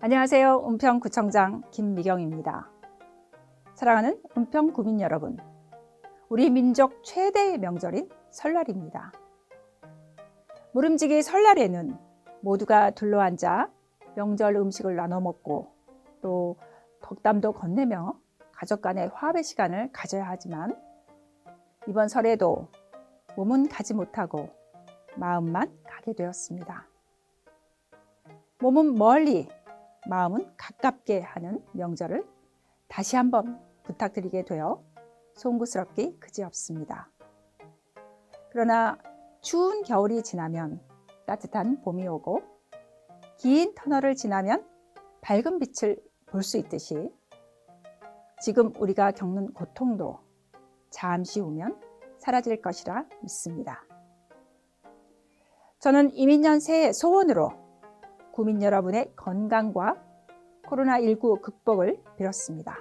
안녕하세요. 은평구청장 김미경입니다. 사랑하는 은평 구민 여러분, 우리 민족 최대의 명절인 설날입니다. 모름지기 설날에는 모두가 둘러앉아 명절 음식을 나눠 먹고 또 덕담도 건네며 가족 간의 화합의 시간을 가져야 하지만 이번 설에도 몸은 가지 못하고 마음만 가게 되었습니다. 몸은 멀리, 마음은 가깝게 하는 명절을 다시 한번 부탁드리게 되어 송구스럽기 그지없습니다. 그러나 추운 겨울이 지나면 따뜻한 봄이 오고 긴 터널을 지나면 밝은 빛을 볼 수 있듯이 지금 우리가 겪는 고통도 잠시 후면 사라질 것이라 믿습니다. 저는 이민년 새해 소원으로 구민 여러분의 건강과 코로나19 극복을 빌었습니다.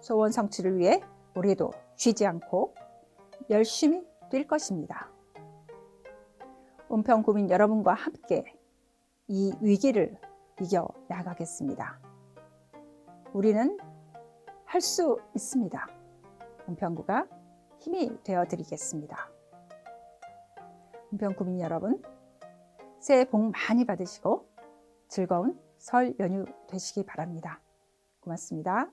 소원 성취를 위해 올해도 쉬지 않고 열심히 뛸 것입니다. 은평 구민 여러분과 함께 이 위기를 이겨 나가겠습니다. 우리는 할 수 있습니다. 은평구가 힘이 되어 드리겠습니다. 은평 구민 여러분, 새해 복 많이 받으시고 즐거운 설 연휴 되시기 바랍니다. 고맙습니다.